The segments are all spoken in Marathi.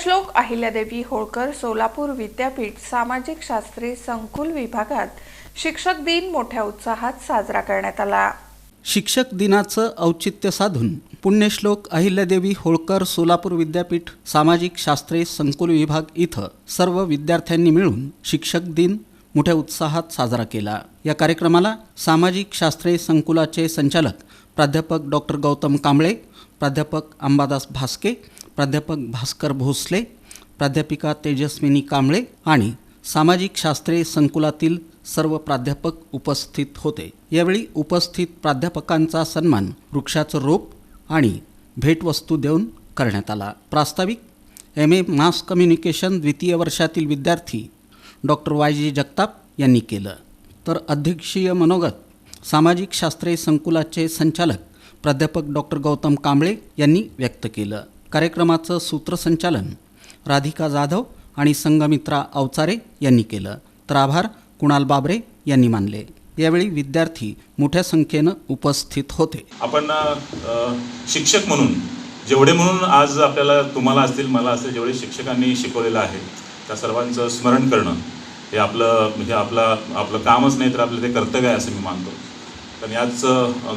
पुण्यश्लोक अहिल्यादेवी होळकर सोलापूर विद्यापीठ सामाजिक शास्त्रे संकुल विभागात शिक्षक दिन मोठ्या उत्साहात साजरा करण्यात आला. शिक्षक दिनाचं औचित्य साधून पुण्यश्लोक अहिल्यादेवी होळकर सोलापूर विद्यापीठ सामाजिक शास्त्रे संकुल विभाग इथं सर्व विद्यार्थ्यांनी मिळून शिक्षक दिन मोठ्या उत्साहात साजरा केला. या कार्यक्रमाला सामाजिक शास्त्रे संकुलाचे संचालक प्राध्यापक डॉक्टर गौतम कांबळे प्राध्यापक अंबादास भास्के प्राध्यापक भास्कर भोसले प्राध्यापिका तेजस्विनी कांबळे आणि सामाजिक शास्त्रे संकुलातील सर्व प्राध्यापक उपस्थित होते. यावेळी उपस्थित प्राध्यापकांचा सन्मान वृक्षाचं रोप आणि भेटवस्तू देऊन करण्यात आला. प्रास्ताविक एम ए मास कम्युनिकेशन द्वितीय वर्षातील विद्यार्थी डॉक्टर वाय जी जगताप यांनी केलं. तर अध्यक्षीय मनोगत सामाजिक शास्त्रे संकुलाचे संचालक प्राध्यापक डॉक्टर गौतम कांबळे यांनी व्यक्त केलं. कार्यक्रमाचं सूत्रसंचालन राधिका जाधव आणि संगमित्रा अवचारे यांनी केलं. तर आभार कुणाल बाबरे यांनी मानले. यावेळी विद्यार्थी मोठ्या संख्येनं उपस्थित होते. आपण शिक्षक म्हणून जेवढे म्हणून आज आपल्याला तुम्हाला असतील मला असतील जेवढे शिक्षकांनी शिकवलेलं आहे त्या सर्वांचं स्मरण करणं हे आपलं म्हणजे आपलं आपलं कामच नाही तर आपलं ते कर्तव्य आहे असं मी मानतो. पण याच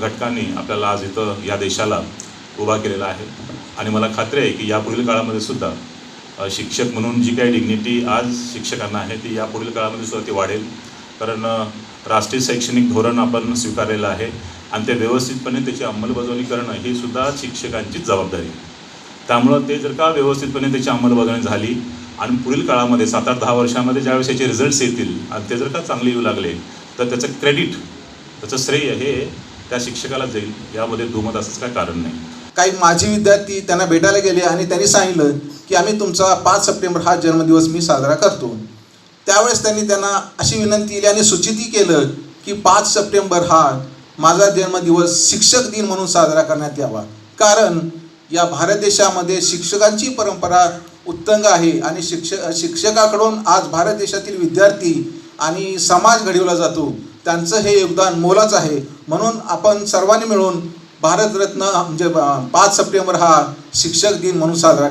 घटकांनी आपल्याला आज इथं या देशाला उभा केलेला आहे. आणि मला खात्री आहे की यापुढील काळामध्ये सुद्धा शिक्षक म्हणून जी काही डिग्निटी आज शिक्षकांना आहे ती यापुढील काळामध्ये सुद्धा ती वाढेल. कारण राष्ट्रीय शैक्षणिक धोरण आपण स्वीकारलेलं आहे आणि ते व्यवस्थितपणे त्याची अंमलबजावणी करणं ही सुद्धा शिक्षकांचीच जबाबदारी आहे. त्यामुळं ते जर का व्यवस्थितपणे त्याची अंमलबजावणी झाली आणि पुढील काळामध्ये सात आठ दहा वर्षामध्ये ज्यावेळेस याचे रिझल्ट्स येतील आणि ते जर का चांगले येऊ लागले तर त्याचं क्रेडिट त्याचं श्रेय हे त्या शिक्षकाला जाईल. यामध्ये दुमत असंच काय कारण नाही. काही माझे विद्यार्थी त्यांना भेटायला गेले आणि त्यांनी सांगितलं की आम्ही तुमचा पाच सप्टेंबर हा जन्मदिवस मी साजरा करतो. त्यावेळेस त्यांनी त्यांना अशी विनंती केली आणि सूचितही केलं की पाच सप्टेंबर हा माझा जन्मदिवस शिक्षक दिन म्हणून साजरा करण्यात यावा. कारण या भारत देशामध्ये शिक्षकांची परंपरा उत्तंग आहे आणि शिक्षक शिक्षकाकडून आज भारत देशातील विद्यार्थी आणि समाज घडवला जातो. त्यांचं हे योगदान मोलाचं आहे. म्हणून आपण सर्वांनी मिळून भारतरत्न म्हणजे पाच सप्टेंबर हा शिक्षक दिन म्हणून साजरा करा